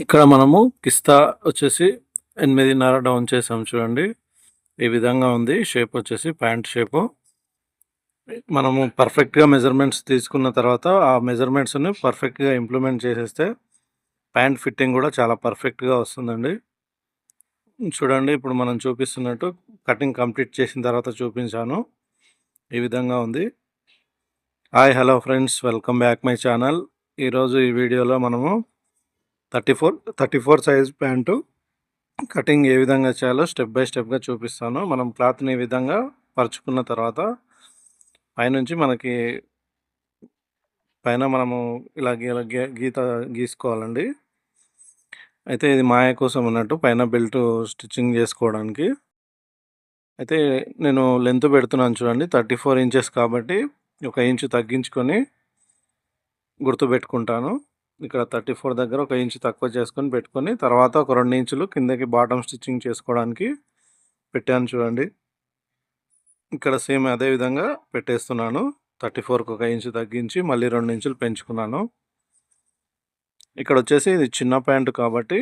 ఇక్కడ మనము కిస్తా వచ్చేసి ఎనిమిదిన్నర డౌన్ చేసాం చూడండి. ఈ విధంగా ఉంది. షేప్ వచ్చేసి ప్యాంట్ షేపు. మనము పర్ఫెక్ట్గా మెజర్మెంట్స్ తీసుకున్న తర్వాత ఆ మెజర్మెంట్స్ని పర్ఫెక్ట్గా ఇంప్లిమెంట్ చేసేస్తే ప్యాంట్ ఫిట్టింగ్ కూడా చాలా పర్ఫెక్ట్గా వస్తుందండి. చూడండి ఇప్పుడు మనం చూపిస్తున్నట్టు కటింగ్ కంప్లీట్ చేసిన తర్వాత చూపించాను. ఈ విధంగా ఉంది. Hi hello friends welcome back my channel. ఈరోజు ఈ వీడియోలో మనము thirty four thirty four size pant. Cutting ఏ విధంగా చేయాలో స్టెప్ బై స్టెప్గా చూపిస్తాను. మనం క్లాత్ని ఈ విధంగా పరుచుకున్న తర్వాత పైనుంచి మనకి పైన మనము ఇలా గీత గీసుకోవాలండి. అయితే ఇది మాయ కోసం ఉన్నట్టు పైన బెల్ట్ స్టిచ్చింగ్ చేసుకోవడానికి. అయితే నేను లెంత్ పెడుతున్నాను చూడండి థర్టీ ఫోర్ ఇంచెస్ కాబట్టి ఒక ఇంచు తగ్గించుకొని గుర్తుపెట్టుకుంటాను ఇక్కడ థర్టీ ఫోర్ దగ్గర ఒక ఇంచు తక్కువ చేసుకొని పెట్టుకొని తర్వాత ఒక రెండు ఇంచులు కిందకి బాటమ్ స్టిచ్చింగ్ చేసుకోవడానికి పెట్టాను చూడండి. ఇక్కడ సేమ్ అదే విధంగా పెట్టేస్తున్నాను. థర్టీ ఫోర్కి ఒక ఇంచు తగ్గించి మళ్ళీ రెండు ఇంచులు పెంచుకున్నాను. ఇక్కడ వచ్చేసి ఇది చిన్న ప్యాంటు కాబట్టి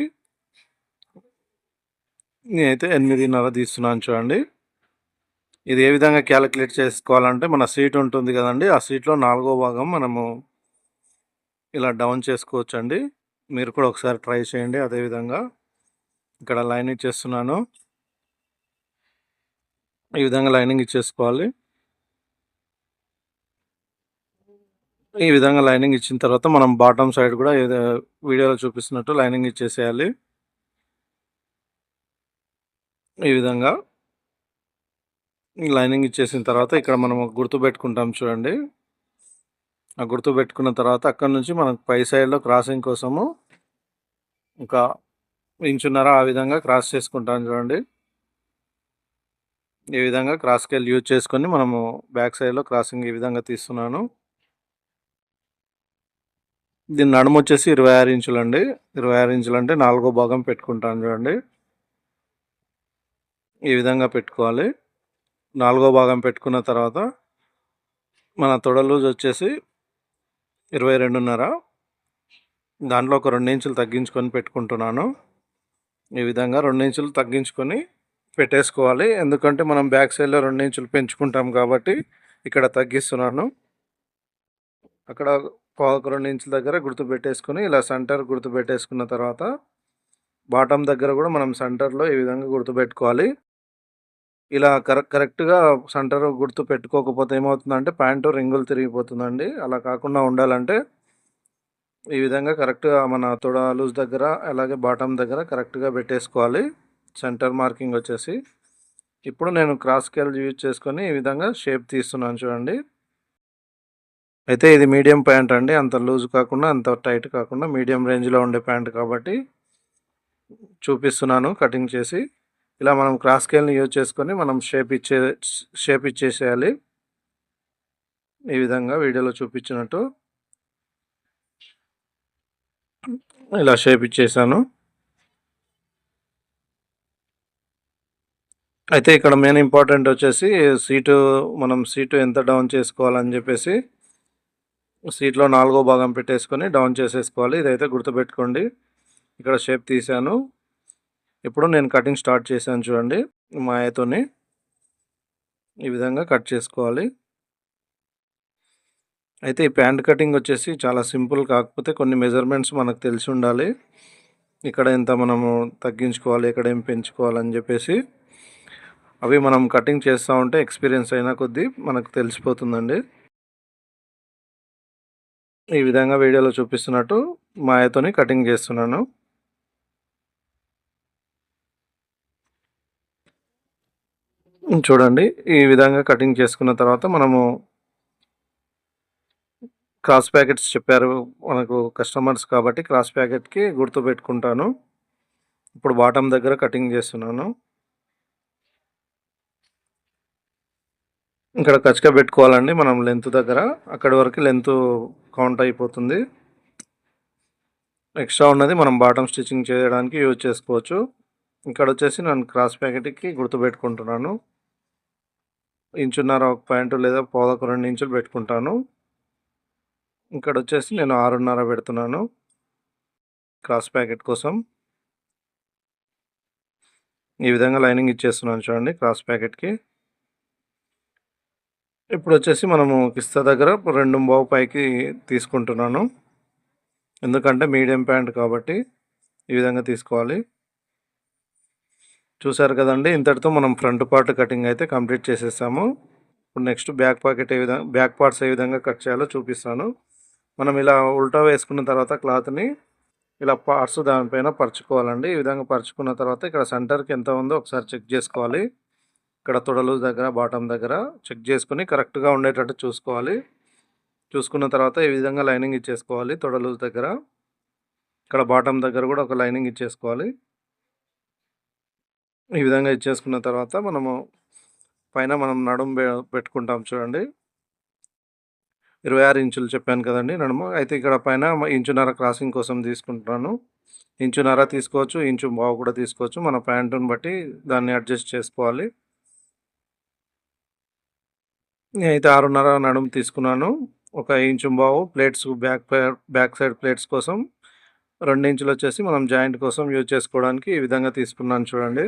నేనైతే ఎనిమిదిన్నర తీస్తున్నాను చూడండి. ఇది ఏ విధంగా క్యాలిక్యులేట్ చేసుకోవాలంటే మన సీట్ ఉంటుంది కదండి ఆ సీట్లో నాలుగో భాగం మనము ఇలా డౌన్ చేసుకోవచ్చు అండి మీరు కూడా ఒకసారి ట్రై చేయండి. అదేవిధంగా ఇక్కడ లైనింగ్ ఇచ్చేస్తున్నాను ఈ విధంగా లైనింగ్ ఇచ్చేసుకోవాలి. ఈ విధంగా లైనింగ్ ఇచ్చిన తర్వాత మనం బాటమ్ సైడ్ కూడా ఏదో వీడియోలో చూపిస్తున్నట్టు లైనింగ్ ఇచ్చేసేయాలి. ఈ విధంగా లైనింగ్ ఇచ్చేసిన తర్వాత ఇక్కడ మనం గుర్తు పెట్టుకుంటాం చూడండి. ఆ గుర్తు పెట్టుకున్న తర్వాత అక్కడ నుంచి మనకు పై సైడ్లో క్రాసింగ్ కోసము ఒక ఇంచున్నర ఆ విధంగా క్రాస్ చేసుకుంటాం చూడండి. ఈ విధంగా క్రాస్ స్కేల్ యూజ్ చేసుకొని మనము బ్యాక్ సైడ్లో క్రాసింగ్ ఈ విధంగా తీస్తున్నాను. దీని నడుము వచ్చేసి ఇరవై ఆరు ఇంచులు అండి ఇరవై ఆరు ఇంచులు అంటే నాలుగో భాగం పెట్టుకుంటాను చూడండి. ఈ విధంగా పెట్టుకోవాలి. నాలుగో భాగం పెట్టుకున్న తర్వాత మన తొడలూజ్ వచ్చేసి ఇరవై రెండున్నర. దాంట్లో ఒక రెండు ఇంచులు తగ్గించుకొని పెట్టుకుంటున్నాను. ఈ విధంగా రెండించులు తగ్గించుకొని పెట్టేసుకోవాలి. ఎందుకంటే మనం బ్యాక్ సైడ్లో రెండు ఇంచులు పెంచుకుంటాం కాబట్టి ఇక్కడ తగ్గిస్తున్నాను. అక్కడ ఒక రెండు ఇంచుల దగ్గర గుర్తుపెట్టేసుకొని ఇలా సెంటర్ గుర్తు పెట్టేసుకున్న తర్వాత బాటమ్ దగ్గర కూడా మనం సెంటర్లో ఈ విధంగా గుర్తుపెట్టుకోవాలి ఇలా కరెక్ట్ కరెక్ట్గా సెంటర్ గుర్తు పెట్టుకోకపోతే ఏమవుతుందంటే ప్యాంటు రింగులు తిరిగిపోతుందండి. అలా కాకుండా ఉండాలంటే ఈ విధంగా కరెక్ట్గా మన తొడ లూజ్ దగ్గర అలాగే బాటమ్ దగ్గర కరెక్ట్గా పెట్టేసుకోవాలి. సెంటర్ మార్కింగ్ వచ్చేసి. ఇప్పుడు నేను క్రాస్ స్కేల్ యూజ్ చేసుకొని ఈ విధంగా షేప్ తీస్తున్నాను చూడండి. అయితే ఇది మీడియం ప్యాంట్ అండి. అంత లూజ్ కాకుండా అంత టైట్ కాకుండా మీడియం రేంజ్లో ఉండే ప్యాంట్ కాబట్టి చూపిస్తున్నాను కటింగ్ చేసి. ఇలా మనం క్రాస్ స్కేల్ని యూజ్ చేసుకొని మనం షేప్ ఇచ్చే షేప్ ఇచ్చేసేయాలి. ఈ విధంగా వీడియోలో చూపించినట్టు. ఇలా షేప్ ఇచ్చేసాను. అయితే ఇక్కడ మెయిన్ ఇంపార్టెంట్ వచ్చేసి సీటు మనం సీటు ఎంత డౌన్ చేసుకోవాలని చెప్పేసి సీట్లో నాలుగో భాగం పెట్టేసుకొని డౌన్ చేసేసుకోవాలి. ఇదైతే గుర్తుపెట్టుకోండి. ఇక్కడ షేప్ తీసాను. ఇప్పుడు నేను కటింగ్ స్టార్ట్ చేశాను చూడండి మాయతోని. ఈ విధంగా కట్ చేసుకోవాలి. అయితే ఈ ప్యాంట్ కటింగ్ వచ్చేసి చాలా సింపుల్ కాకపోతే కొన్ని మెజర్మెంట్స్ మనకు తెలిసి ఉండాలి. ఇక్కడ ఎంత మనము తగ్గించుకోవాలి ఇక్కడ ఏం పెంచుకోవాలని చెప్పేసి. అవి మనం కటింగ్ చేస్తూ ఉంటే ఎక్స్పీరియన్స్ అయినా కొద్దీ మనకు తెలిసిపోతుందండి. ఈ విధంగా వీడియోలో చూపిస్తున్నట్టు మాయతోని కటింగ్ చేస్తున్నాను. చూడండి ఈ విధంగా కటింగ్ చేసుకున్న తర్వాత మనము క్రాస్ ప్యాకెట్స్ చెప్పారు మనకు కస్టమర్స్ కాబట్టి క్రాస్ ప్యాకెట్కి గుర్తు పెట్టుకుంటాను. ఇప్పుడు బాటమ్ దగ్గర కటింగ్ చేస్తున్నాను. ఇక్కడ కచ్చక పెట్టుకోవాలండి మనం లెంత్ దగ్గర. అక్కడి వరకు లెంత్ కౌంట్ అయిపోతుంది. ఎక్స్ట్రా ఉన్నది మనం బాటమ్ స్టిచ్చింగ్ చేయడానికి యూజ్ చేసుకోవచ్చు. ఇక్కడ వచ్చేసి నేను క్రాస్ ప్యాకెట్కి గుర్తు పెట్టుకుంటున్నాను. ఇంచున్నర ఒక పాయింట్ లేదా పోదకు రెండు ఇంచులు పెట్టుకుంటాను. ఇక్కడ వచ్చేసి నేను ఆరున్నర పెడుతున్నాను. క్రాస్ ప్యాకెట్ కోసం. ఈ విధంగా లైనింగ్ ఇచ్చేస్తున్నాను చూడండి క్రాస్ ప్యాకెట్కి. ఇప్పుడు వచ్చేసి మనము కిస్తా దగ్గర రెండు బావు పైకి తీసుకుంటున్నాను. ఎందుకంటే మీడియం ప్యాంట్ కాబట్టి ఈ విధంగా తీసుకోవాలి. చూసారు కదండి. ఇంతటితో మనం ఫ్రంట్ పార్ట్ కటింగ్ అయితే కంప్లీట్ చేసేసాము. ఇప్పుడు నెక్స్ట్ బ్యాక్ పాకెట్ ఏ విధంగా బ్యాక్ పార్ట్స్ ఏ విధంగా కట్ చేయాలో చూపిస్తాను. మనం ఇలా ఉల్టా వేసుకున్న తర్వాత క్లాత్ని ఇలా పార్ట్స్ దానిపైన పరుచుకోవాలండి. ఈ విధంగా పరుచుకున్న తర్వాత ఇక్కడ సెంటర్కి ఎంత ఉందో ఒకసారి చెక్ చేసుకోవాలి. ఇక్కడ తొడలు దగ్గర బాటం దగ్గర చెక్ చేసుకుని కరెక్ట్గా ఉండేటట్టు చూసుకోవాలి. చూసుకున్న తర్వాత ఈ విధంగా లైనింగ్ ఇచ్చేసుకోవాలి తొడలు దగ్గర. ఇక్కడ బాటం దగ్గర కూడా ఒక లైనింగ్ ఇచ్చేసుకోవాలి. ఈ విధంగా ఇచ్చేసుకున్న తర్వాత మనము పైన మనం నడుము పెట్టుకుంటాం చూడండి. ఇరవై ఆరు ఇంచులు చెప్పాను కదండి నడుము. అయితే ఇక్కడ పైన ఇంచున్నర క్రాసింగ్ కోసం తీసుకుంటున్నాను. ఇంచున్నర తీసుకోవచ్చు ఇంచు బావు కూడా తీసుకోవచ్చు. మన ప్యాంటుని బట్టి దాన్ని అడ్జస్ట్ చేసుకోవాలి. నేనైతే ఆరున్నర నడుము తీసుకున్నాను. ఒక ఇంచు బావు plates back back side plates కోసం రెండు ఇంచులు వచ్చేసి మనం జాయింట్ కోసం యూజ్ చేసుకోవడానికి ఈ విధంగా తీసుకున్నాను చూడండి.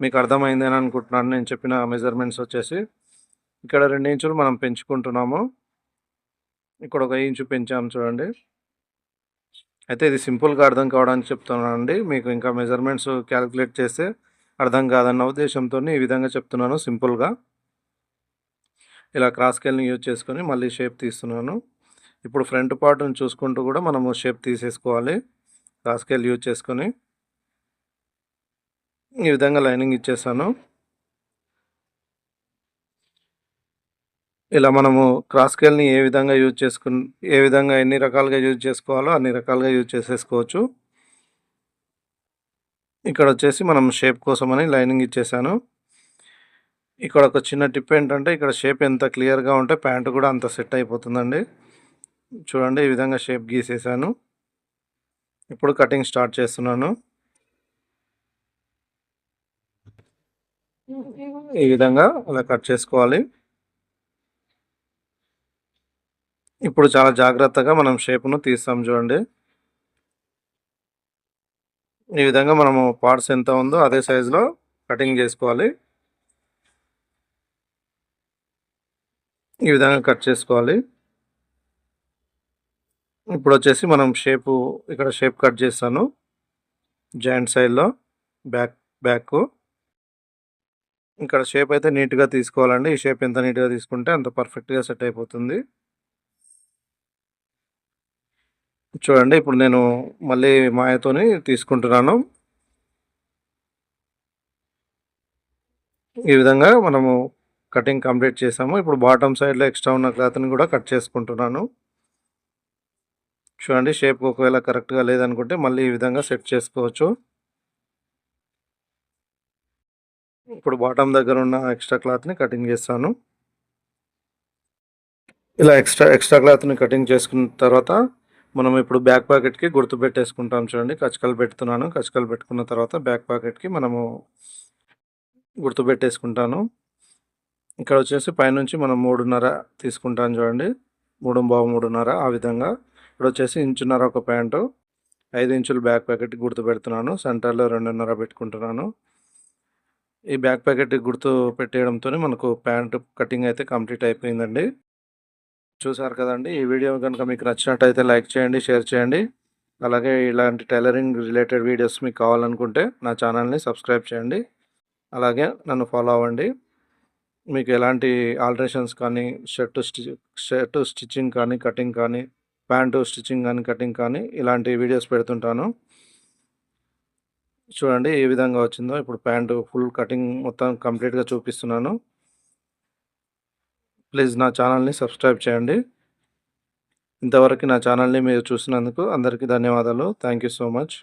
మీకు అర్థమైంది అని అనుకుంటున్నాను. నేను చెప్పిన మెజర్మెంట్స్ వచ్చేసి ఇక్కడ రెండు ఇంచులు మనం పెంచుకుంటున్నాము. ఇక్కడ ఒక ఇంచు పెంచాము చూడండి. అయితే ఇది సింపుల్గా అర్థం కావడానికి చెప్తున్నానండి. మీకు ఇంకా మెజర్మెంట్స్ క్యాలిక్యులేట్ చేస్తే అర్థం కాదన్న ఉద్దేశంతో ఈ విధంగా చెప్తున్నాను సింపుల్గా ఇలా క్రాస్ స్కేల్ని యూజ్ చేసుకొని మళ్ళీ షేప్ తీస్తున్నాను. ఇప్పుడు ఫ్రంట్ పార్ట్ని చూసుకుంటూ కూడా మనము షేప్ తీసేసుకోవాలి. క్రాస్ స్కేల్ యూజ్ చేసుకొని ఈ విధంగా లైనింగ్ ఇచ్చేసాను. ఇలా మనము క్రాస్ స్కేల్ని ఏ విధంగా యూజ్ చేసుకు ఏ విధంగా ఎన్ని రకాలుగా యూజ్ చేసుకోవాలో అన్ని రకాలుగా యూజ్ చేసేసుకోవచ్చు. ఇక్కడ వచ్చేసి మనం షేప్ కోసమని లైనింగ్ ఇచ్చేసాను. ఇక్కడ ఒక చిన్న టిప్ ఏంటంటే ఇక్కడ షేప్ ఎంత క్లియర్గా ఉంటే ప్యాంటు కూడా అంత సెట్ అయిపోతుందండి. చూడండి ఈ విధంగా షేప్ గీసేసాను. ఇప్పుడు కటింగ్ స్టార్ట్ చేస్తున్నాను. ఈ విధంగా అలా కట్ చేసుకోవాలి. ఇప్పుడు చాలా జాగ్రత్తగా మనం షేప్ను తీస్తాం చూడండి. ఈ విధంగా మనము పార్ట్స్ ఎంత ఉందో అదే సైజులో కటింగ్ చేసుకోవాలి. ఈ విధంగా కట్ చేసుకోవాలి. ఇప్పుడు వచ్చేసి మనం షేపు ఇక్కడ షేప్ కట్ చేస్తాను. జాయింట్ సైడ్లో బ్యాక్ బ్యాక్. ఇక్కడ షేప్ అయితే నీట్గా తీసుకోవాలండి. ఈ షేప్ ఎంత నీట్గా తీసుకుంటే అంత పర్ఫెక్ట్గా సెట్ అయిపోతుంది. చూడండి ఇప్పుడు నేను మళ్ళీ మాయతోని తీసుకుంటున్నాను. ఈ విధంగా మనము కటింగ్ కంప్లీట్ చేసాము. ఇప్పుడు బాటమ్ సైడ్లో ఎక్స్ట్రా ఉన్న క్లాత్ని కూడా కట్ చేసుకుంటున్నాను. చూడండి షేప్ ఒకవేళ కరెక్ట్గా లేదనుకుంటే మళ్ళీ ఈ విధంగా సెట్ చేసుకోవచ్చు. ఇప్పుడు బాటమ్ దగ్గర ఉన్న ఎక్స్ట్రా క్లాత్ని కటింగ్ చేస్తాను. ఇలా ఎక్స్ట్రా ఎక్స్ట్రా క్లాత్ని కటింగ్ చేసుకున్న తర్వాత మనం ఇప్పుడు బ్యాక్ పాకెట్కి గుర్తు పెట్టేసుకుంటాం చూడండి. కచకలు పెడుతున్నాను. కచకలు పెట్టుకున్న తర్వాత బ్యాక్ పాకెట్కి మనము గుర్తు పెట్టేసుకుంటాను. ఇక్కడ వచ్చేసి పైనుంచి మనం మూడున్నర తీసుకుంటాం చూడండి. మూడు బావు మూడున్నర ఆ విధంగా. ఇక్కడ వచ్చేసి ఇంచున్నర ఒక ప్యాంటు. ఐదు ఇంచులు బ్యాక్ ప్యాకెట్ గుర్తు పెడుతున్నాను. సెంటర్లో రెండున్నర పెట్టుకుంటున్నాను. ఈ బ్యాక్ ప్యాకెట్ గుర్తు పెట్టేయడంతో మనకు ప్యాంట్ కటింగ్ అయితే కంప్లీట్ అయిపోయిందండి. చూసారు కదండి ఈ వీడియో కనుక మీకు నచ్చినట్టయితే లైక్ చేయండి షేర్ చేయండి. అలాగే ఇలాంటి టైలరింగ్ రిలేటెడ్ వీడియోస్ మీకు కావాలనుకుంటే నా ఛానల్ని సబ్స్క్రైబ్ చేయండి. అలాగే నన్ను ఫాలో అవ్వండి. మీకు ఎలాంటి ఆల్టరేషన్స్ కానీ షర్టు స్టిచ్ షర్టు స్టిచ్చింగ్ కానీ కటింగ్ కానీ ప్యాంటు స్టిచ్చింగ్ కానీ కటింగ్ కానీ ఇలాంటి వీడియోస్ పెడుతుంటాను. చూడండి ఏ విధంగా వచ్చిందో. ఇప్పుడు ప్యాంటు ఫుల్ కటింగ్ మొత్తం కంప్లీట్గా చూపిస్తున్నాను. ప్లీజ్ నా ఛానల్ని సబ్స్క్రైబ్ చేయండి. ఇంతవరకు నా ఛానల్ని మీరు చూసినందుకు అందరికీ ధన్యవాదాలు. Thank you so much.